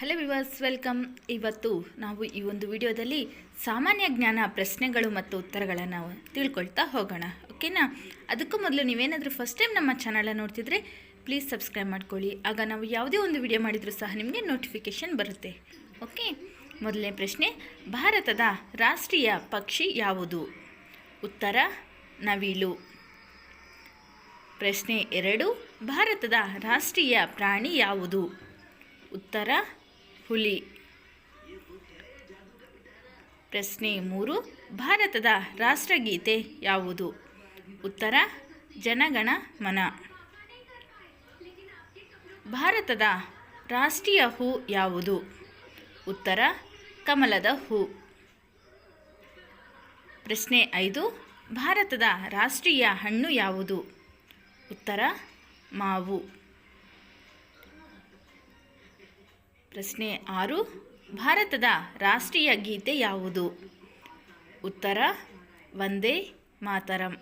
Hello viewers welcome ಇವತ್ತು ನಾವು ಈ ಒಂದು ವಿಡಿಯೋದಲ್ಲಿ ಸಾಮಾನ್ಯ ಜ್ಞಾನ ಪ್ರಶ್ನೆಗಳು ಮತ್ತು ಉತ್ತರಗಳನ್ನು ತಿಳ್ಕೊಳ್ತಾ ಹೋಗೋಣ, ಓಕೆನಾ? ಅದಕ್ಕೂ ಮೊದಲು ನೀವೇನಾದರೂ ಫಸ್ಟ್ ಟೈಮ್ ನಮ್ಮ ಚಾನಲನ್ನು ನೋಡ್ತಿದ್ರೆ ಪ್ಲೀಸ್ ಸಬ್ಸ್ಕ್ರೈಬ್ ಮಾಡ್ಕೊಳ್ಳಿ. ಆಗ ನಾವು ಯಾವುದೇ ಒಂದು ವಿಡಿಯೋ ಮಾಡಿದರೂ ಸಹ ನಿಮಗೆ ನೋಟಿಫಿಕೇಷನ್ ಬರುತ್ತೆ, ಓಕೆ? ಮೊದಲನೇ ಪ್ರಶ್ನೆ, ಭಾರತದ ರಾಷ್ಟ್ರೀಯ ಪಕ್ಷಿ ಯಾವುದು? ಉತ್ತರ, ನವಿಲು. ಪ್ರಶ್ನೆ ಎರಡು, ಭಾರತದ ರಾಷ್ಟ್ರೀಯ ಪ್ರಾಣಿ ಯಾವುದು? ಉತ್ತರ ಹುಲಿ. ಪ್ರಶ್ನೆ ಮೂರು, ಭಾರತದ ರಾಷ್ಟ್ರಗೀತೆ ಯಾವುದು? ಉತ್ತರ, ಜನಗಣ ಮನ. ಭಾರತದ ರಾಷ್ಟ್ರೀಯ ಹೂ ಯಾವುದು? ಉತ್ತರ, ಕಮಲದ ಹೂ. ಪ್ರಶ್ನೆ ಐದು, ಭಾರತದ ರಾಷ್ಟ್ರೀಯ ಹಣ್ಣು ಯಾವುದು? ಉತ್ತರ, ಮಾವು. ಪ್ರಶ್ನೆ ಆರು. ಭಾರತದ ರಾಷ್ಟ್ರೀಯ ಗೀತೆ ಯಾವುದು? ಉತ್ತರ, ವಂದೇ ಮಾತರಂ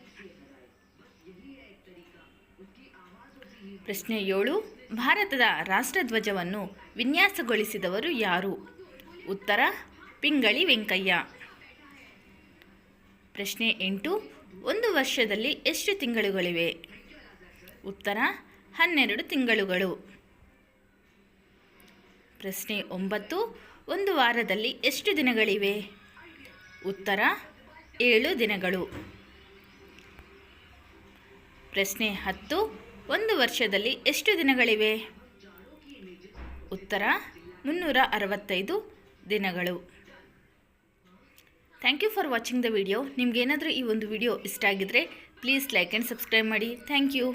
ಪ್ರಶ್ನೆ ಏಳು. ಭಾರತದ ರಾಷ್ಟ್ರಧ್ವಜವನ್ನು ವಿನ್ಯಾಸಗೊಳಿಸಿದವರು ಯಾರು? ಉತ್ತರ, ಪಿಂಗಳಿ ವೆಂಕಯ್ಯ ಪ್ರಶ್ನೆ ಎಂಟು. ಒಂದು ವರ್ಷದಲ್ಲಿ ಎಷ್ಟು ತಿಂಗಳುಗಳಿವೆ? ಉತ್ತರ, ಹನ್ನೆರಡು ತಿಂಗಳುಗಳು ಪ್ರಶ್ನೆ ಒಂಬತ್ತು, ಒಂದು ವಾರದಲ್ಲಿ ಎಷ್ಟು ದಿನಗಳಿವೆ? ಉತ್ತರ, ಏಳು ದಿನಗಳು. ಪ್ರಶ್ನೆ ಹತ್ತು, ಒಂದು ವರ್ಷದಲ್ಲಿ ಎಷ್ಟು ದಿನಗಳಿವೆ? ಉತ್ತರ, ಮುನ್ನೂರ ಅರವತ್ತೈದು ದಿನಗಳು. Thank you for watching the video ನಿಮಗೇನಾದರೂ ಈ ಒಂದು ವಿಡಿಯೋ ಇಷ್ಟ ಆಗಿದ್ದರೆ ಪ್ಲೀಸ್ ಲೈಕ್ ಆ್ಯಂಡ್ ಸಬ್ಸ್ಕ್ರೈಬ್ ಮಾಡಿ. Thank you